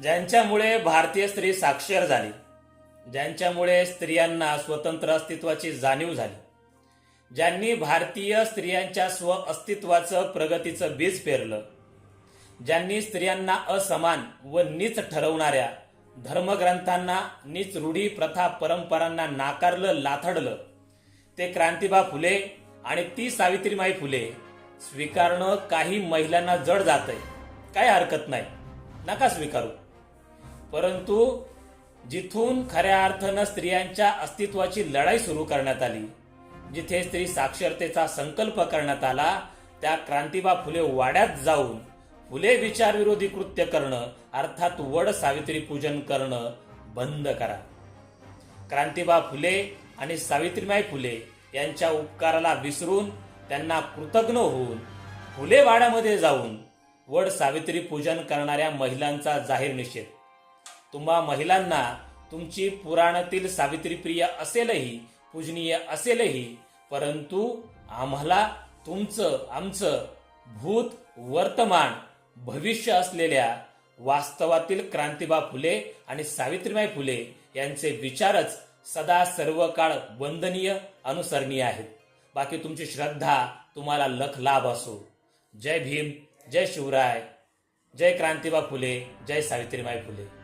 ज्यांच्यामुळे भारतीय स्त्री साक्षर झाली ज्यांच्यामुळे स्त्रियांना स्वतंत्र अस्तित्वाची जाणीव झाली ज्यांनी भारतीय स्त्रियांच्या स्व अस्तित्वाचं प्रगतीचं बीज पेरलं ज्यांनी स्त्रियांना असमान व नीच ठरवणाऱ्या धर्मग्रंथांना नीच रूढी प्रथा परंपरांना नाकारलं लाथडलं ते क्रांतिबा फुले आणि ती सावित्रीमाई फुले स्वीकारणं काही महिलांना जड जातंय. काय हरकत नाही. नका स्वीकारू. परंतु जिथून खऱ्या अर्थानं स्त्रियांच्या अस्तित्वाची लढाई सुरू करण्यात आली जिथे स्त्री साक्षरतेचा संकल्प करण्यात आला त्या क्रांतिबा फुले वाड्यात जाऊन फुले विचारविरोधी कृत्य करणं अर्थात वड सावित्री पूजन करणं बंद करा. क्रांतिबा फुले आणि सावित्रीमाई फुले यांच्या उपकाराला विसरून त्यांना कृतज्ञ होऊन फुले वाड्यामध्ये जाऊन वड सावित्री पूजन करणाऱ्या महिलांचा जाहीर निषेध. तुम्हा महिलांना तुमची पुराणातील सावित्रीप्रिय असेलही पूजनीय असेलही परंतु आम्हाला तुमचं आमचं भूत वर्तमान भविष्य असलेल्या वास्तवातील क्रांतिबा फुले आणि सावित्रीबाई फुले यांचे विचारच सदा सर्व काळ वंदनीय अनुसरणीय आहेत. बाकी तुमची श्रद्धा तुम्हाला लख लाभ असो. जय भीम. जय शिवराय जय क्रांतिबा फुले जय सावित्रीबाई फुले.